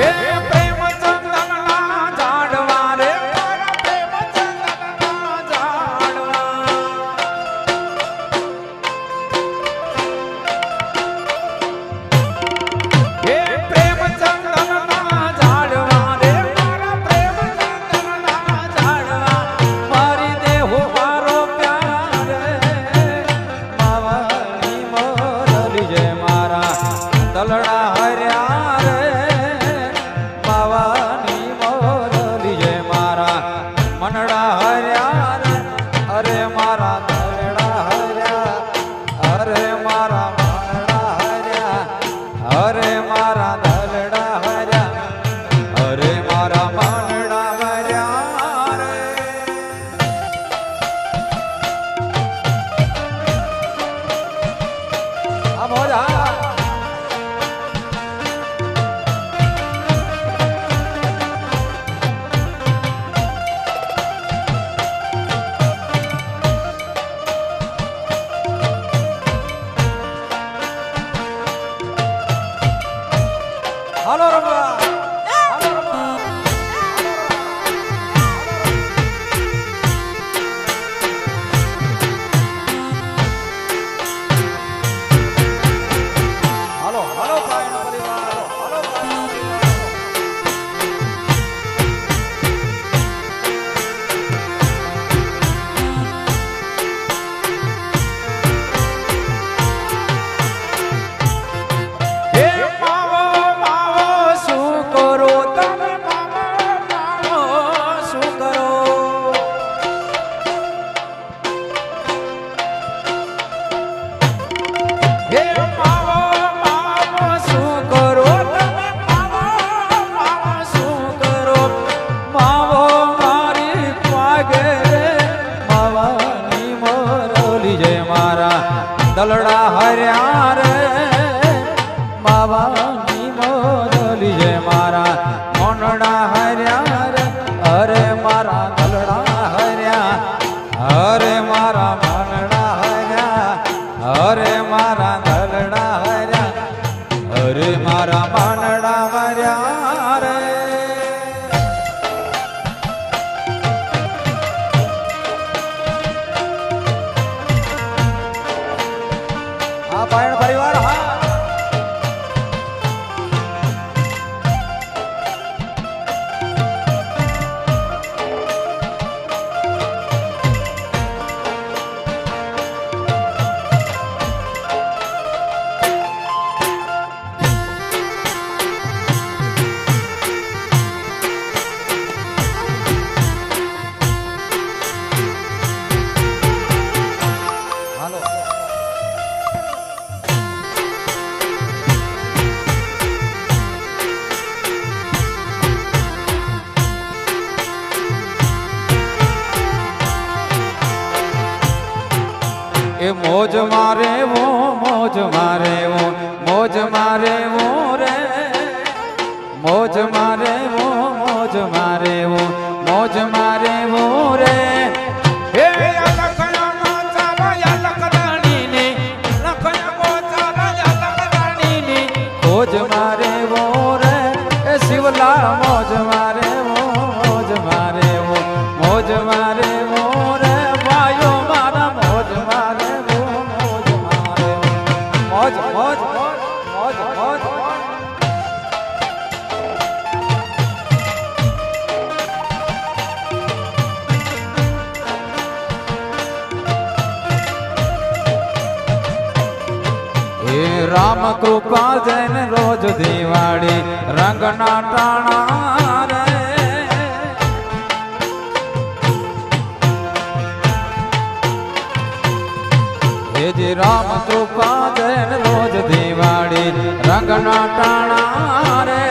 É રે મારા માન அருளா उपाजन रोज दिवाड़ी रंगना टाणा राम कृपा देन रोज दिवाड़ी रंगना टाणा रे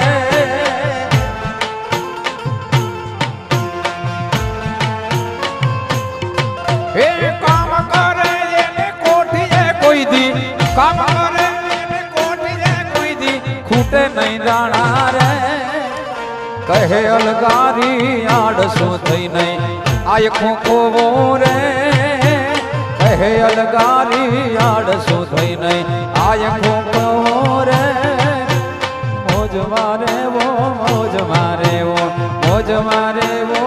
काम कर कोठी कोई दी काम તે નહીં જાણા રે. કહે અલગારી આડસો થઈ નહીં. આ ખોખો રે. કહે અલગારી આડસો થઈ નહીં. આ ખોખો રે. મોજ મારે વો, મોજ મારે વો, મોજ મારે વો.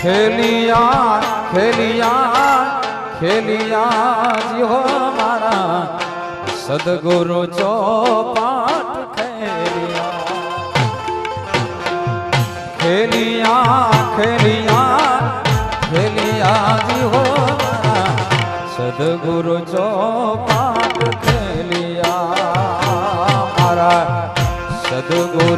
खेलिया खेलिया खेलिया जी हो मारा। सदगुरु चौपाट खेलिया। खेलिया खेलिया खेलिया जी हो मारा। सदगुरु चौपाट खेलिया। मारा, सदगुरु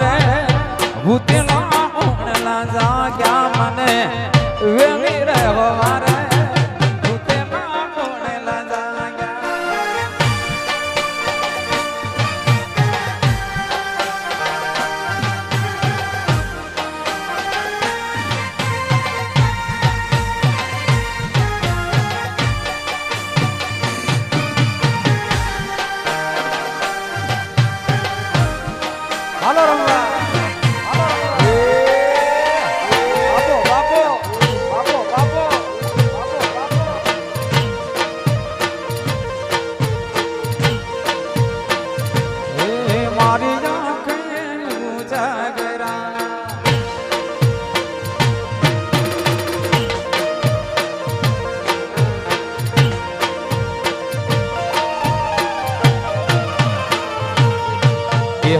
રે ભૂતેલા જાગ્યા મને.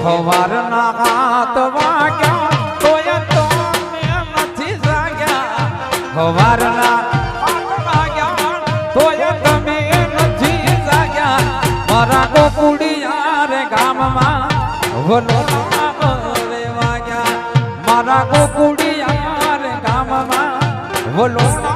હાલો વલોણા મારા ગોકુડિયા ગામમાં વલોણા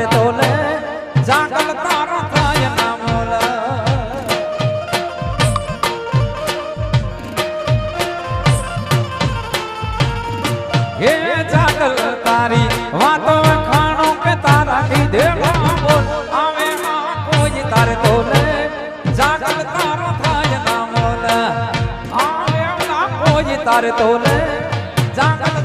તારે તોલે, જાગલ તારા થાય ના મોલ હે જાગલ તારી વાતો ખાણો કે તારા કીધે બોલ. આવે ના કોઈ તારે તોલે, જાગલ તારા થાય ના મોલ આવે તો કોઈ તારે તોલે થાય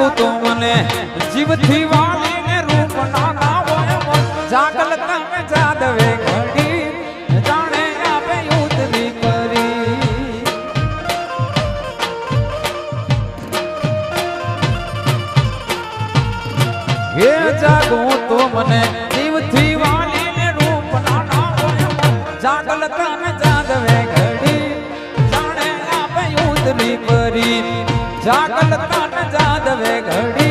જાગો તું મને જીવથી વાલીને રૂપ ના મોર. જાગલ તમે જાદવે ઘડી જાણે આપે યુદ્ધની કરી હે જાગો તું મને જીવથી વાલીને રૂપ ના મોર. જાગલ તમે જાદવે ઘડી જાણે આપે યુદ્ધની પરી જાગલ તન જાદવે ઘડી